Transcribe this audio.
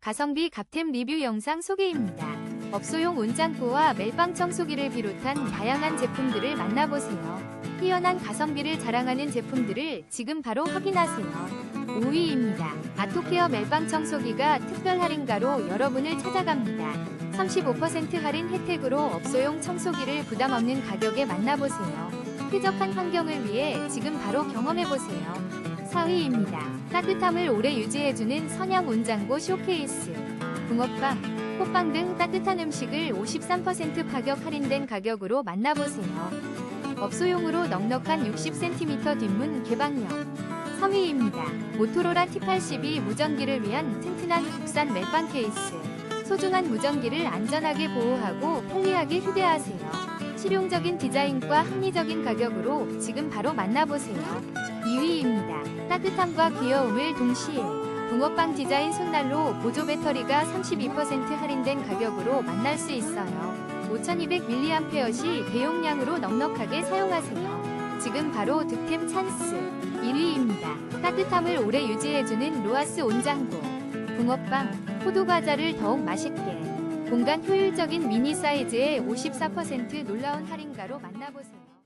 가성비 갑템 리뷰 영상 소개입니다. 업소용 온장고와 멜빵 청소기를 비롯한 다양한 제품들을 만나보세요. 뛰어난 가성비를 자랑하는 제품들을 지금 바로 확인하세요. 5위입니다. 아토케어 멜빵 청소기가 특별 할인가로 여러분을 찾아갑니다. 35% 할인 혜택으로 업소용 청소기를 부담 없는 가격에 만나보세요. 쾌적한 환경을 위해 지금 바로 경험해보세요. 4위입니다. 따뜻함을 오래 유지해주는 선양 온장고 쇼케이스. 붕어빵, 호빵 등 따뜻한 음식을 53% 파격 할인된 가격으로 만나보세요. 업소용으로 넉넉한 60cm 뒷문 개방형. 3위입니다. 모토로라 T82 무전기를 위한 튼튼한 국산 멜빵 케이스. 소중한 무전기를 안전하게 보호하고 편리하게 휴대하세요. 실용적인 디자인과 합리적인 가격으로 지금 바로 만나보세요. 2위입니다. 따뜻함과 귀여움을 동시에 붕어빵 디자인 손난로 보조 배터리가 32% 할인된 가격으로 만날 수 있어요. 5200mAh 시 대용량으로 넉넉하게 사용하세요. 지금 바로 득템 찬스. 1위입니다. 따뜻함을 오래 유지해주는 로아스 온장고. 붕어빵, 호두과자를 더욱 맛있게. 공간 효율적인 미니 사이즈의 54% 놀라운 할인가로 만나보세요.